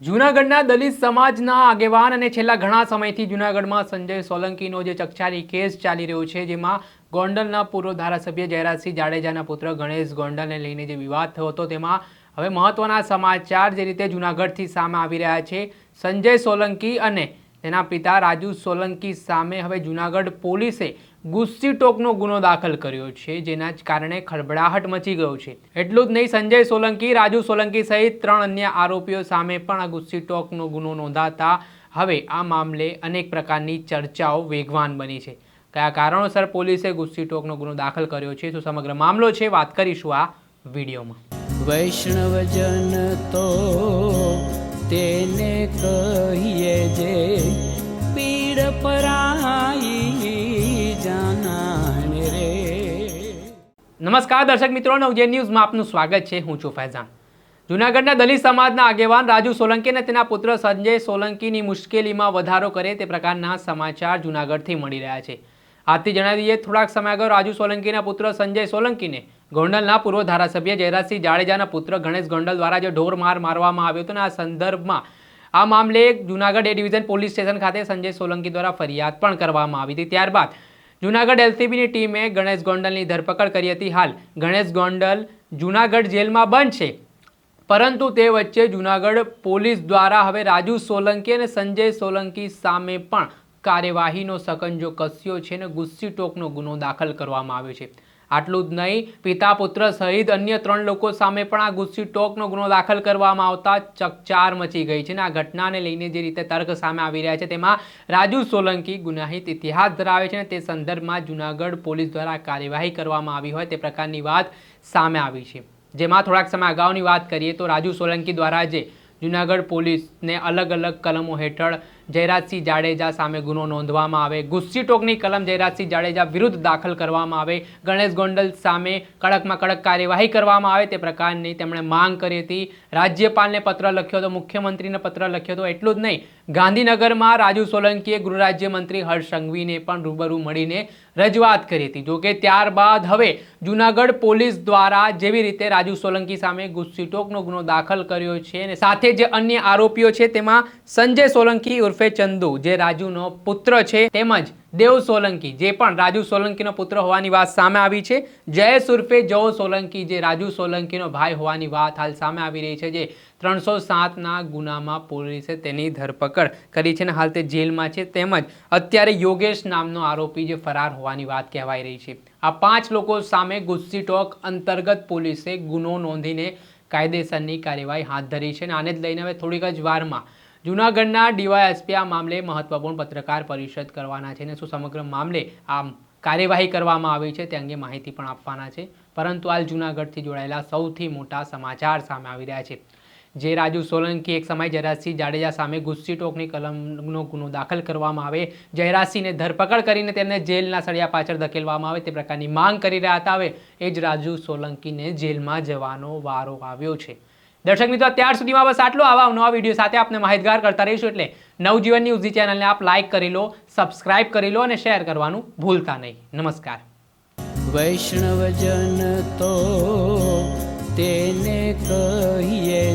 જૂનાગઢના દલિત સમાજના આગેવાન અને છેલ્લા ઘણા સમયથી જૂનાગઢમાં સંજય સોલંકીનો જે ચકચારી કેસ ચાલી રહ્યો છે, જેમાં ગોંડલના પૂર્વ ધારાસભ્ય જયરાજસિંહ જાડેજાના પુત્ર ગણેશ ગોંડલને લઈને જે વિવાદ થયો હતો, તેમાં હવે મહત્વના સમાચાર જે રીતે જૂનાગઢથી સામે આવી રહ્યા છે, સંજય સોલંકી અને તેના પિતા રાજુ સોલંકી સામે હવે જૂનાગઢ પોલીસે ગુસ્સી ટોકનો ગુનો દાખલ કર્યો છે, જેના જ કારણે ખળભળાહટ મચી ગયો છે. એટલું જ નહીં, સંજય સોલંકી, રાજુ સોલંકી સહિત ત્રણ અન્ય આરોપીઓ સામે પણ આ ગુસ્સી ટોકનો ગુનો નોંધાતા હવે આ મામલે અનેક પ્રકારની ચર્ચાઓ વેગવાન બની છે. કયા કારણોસર પોલીસે ગુસ્સી ટોકનો ગુનો દાખલ કર્યો છે તો સમગ્ર મામલો છે, વાત કરીશું આ વિડીયોમાં. વૈષ્ણવજન તો તેને કહીએ જે પીડ પરાઈ નમસ્કાર દર્શક મિત્રો નવજે ન્યૂઝમાં આપનું સ્વાગત છે. હું છું ફૈઝાન. જૂનાગઢના દલિત સમાજના આગેવાન રાજુ સોલંકી અને તેના પુત્ર સંજય સોલંકીની મુશ્કેલીમાં વધારો કરે તે પ્રકારના સમાચાર જૂનાગઢથી મળી રહ્યા છે. આજથી જણાવી દઈએ થોડાક સમય અગાઉ રાજુ સોલંકીના પુત્ર સંજય સોલંકીને ગોંડલના પૂર્વ ધારાસભ્ય જયરાજસિંહ જાડેજાના પુત્ર ગણેશ ગોંડલ દ્વારા જે ઢોર માર મારવામાં આવ્યો હતો અને આ સંદર્ભમાં આ મામલે Junagadh A division police station ખાતે સંજય સોલંકી દ્વારા ફરિયાદ પણ કરવામાં આવી હતી. ત્યારબાદ જૂનાગઢ એલસીબીની ટીમે ગણેશ ગોંડલની ધરપકડ કરી હતી હાલ. ગણેશ ગોંડલ જૂનાગઢ જેલમાં બંધ છે. પરંતુ તે વચ્ચે જૂનાગઢ પોલીસ દ્વારા હવે રાજુ સોલંકી અને સંજય સોલંકી સામે પણ કાર્યવાહીનો સકંજો કસ્યો છે અને ગુસ્સી ટોકનો ગુનો દાખલ કરવામાં આવ્યો છે. આટલું જ નહીં, પિતા પુત્ર સહિત અન્ય ત્રણ લોકો સામે પણ આ ગુસ્સી ટોકનો ગુનો દાખલ કરવામાં આવતા ચકચાર મચી ગઈ છે અને આ ઘટનાને લઈને જે રીતે તર્ક સામે આવી રહ્યા છે તેમાં રાજુ સોલંકી ગુનાહિત ઇતિહાસ ધરાવે છે અને તે સંદર્ભમાં જૂનાગઢ પોલીસ દ્વારા કાર્યવાહી કરવામાં આવી હોય તે પ્રકારની વાત સામે આવી છે. જેમાં થોડાક સમય અગાઉની વાત કરીએ તો રાજુ સોલંકી દ્વારા જે જૂનાગઢ પોલીસને અલગ અલગ કલમો હેઠળ જયરાજસિંહ જાડેજા સામે ગુનો નોંધવામાં આવે. ગુસ્સી ટોકની કલમ જયરાજસિંહ જાડેજા વિરુદ્ધ દાખલ કરવામાં આવે. ગણેશ ગોંડલ સામે કડકમાં કડક કાર્યવાહી કરવામાં આવે તે પ્રકારની તેમણે માંગ કરી હતી. રાજ્યપાલને પત્ર લખ્યો હતો મુખ્યમંત્રીને પત્ર લખ્યો હતો એટલું જ નહીં. ગાંધીનગરમાં રાજુ સોલંકીએ ગૃહરાજ્યમંત્રી હર્ષ સંઘવીને પણ રૂબરૂ મળીને રજૂઆત કરી હતી. જોકે ત્યારબાદ હવે જૂનાગઢ પોલીસ દ્વારા જેવી રીતે રાજુ સોલંકી સામે ગુસ્સીટોકનો ગુનો દાખલ કર્યો છે અને સાથે જે અન્ય આરોપીઓ છે તેમાં સંજય સોલંકી ઉર્ફે ચંદુ, જે રાજુનો પુત્ર છે, તેમજ દેવ સોલંકી, જે પણ રાજુ સોલંકીનો પુત્ર હોવાની વાત સામે આવી છે. જયેશ ઉર્ફે જવો સોલંકી, જે રાજુ સોલંકીનો ભાઈ હોવાની વાત હાલ સામે આવી રહી છે, જે ત્રણસો સાતના ગુનામાં પોલીસે તેની ધરપકડ કરી છે અને હાલ તે જેલમાં છે. તેમજ અત્યારે યોગેશ નામનો આરોપી જે ફરાર હોવાની વાત કહેવાય રહી છે. આ પાંચ લોકો સામે ગુસ્સી ટોક અંતર્ગત પોલીસે ગુનો નોંધીને કાયદેસરની કાર્યવાહી હાથ ધરી છે અને આને જ લઈને હવે થોડીક જ વારમાં જૂનાગઢના ડીવાયએસપી આ મામલે મહત્વપૂર્ણ પત્રકાર પરિષદ કરવાના છે અને શું સમગ્ર મામલે આ કાર્યવાહી કરવામાં આવી છે તે અંગે માહિતી પણ આપવાના છે. પરંતુ હાલ જૂનાગઢથી જોડાયેલા સૌથી મોટા સમાચાર સામે આવી રહ્યા છે. જે રાજુ સોલંકી એક સમય જયરાજસિંહ જાડેજા સામે ગુસ્સી ટોકની કલમનો ગુનો દાખલ કરવામાં આવે. જયરાજસિંહને ધરપકડ કરીને તેમને જેલના સળિયા પાછળ ધકેલવામાં આવે તે પ્રકારની માંગ કરી રહ્યા હતા. હવે એ જ રાજુ સોલંકીને જેલમાં જવાનો વારો આવ્યો છે. દર્શક મિત્રો, અત્યાર સુધીમાં બસ આટલો. આવા નવા વીડિયો સાથે આપને માહિતગાર કરતા રહીશું એટલે નવજીવન ન્યૂઝની ચેનલને આપ લાઇક કરી લો સબસ્ક્રાઇબ કરી લો અને શેર કરવાનું ભૂલતા નહીં. નમસ્કાર. વૈષ્ણવજન તો તેને કહીએ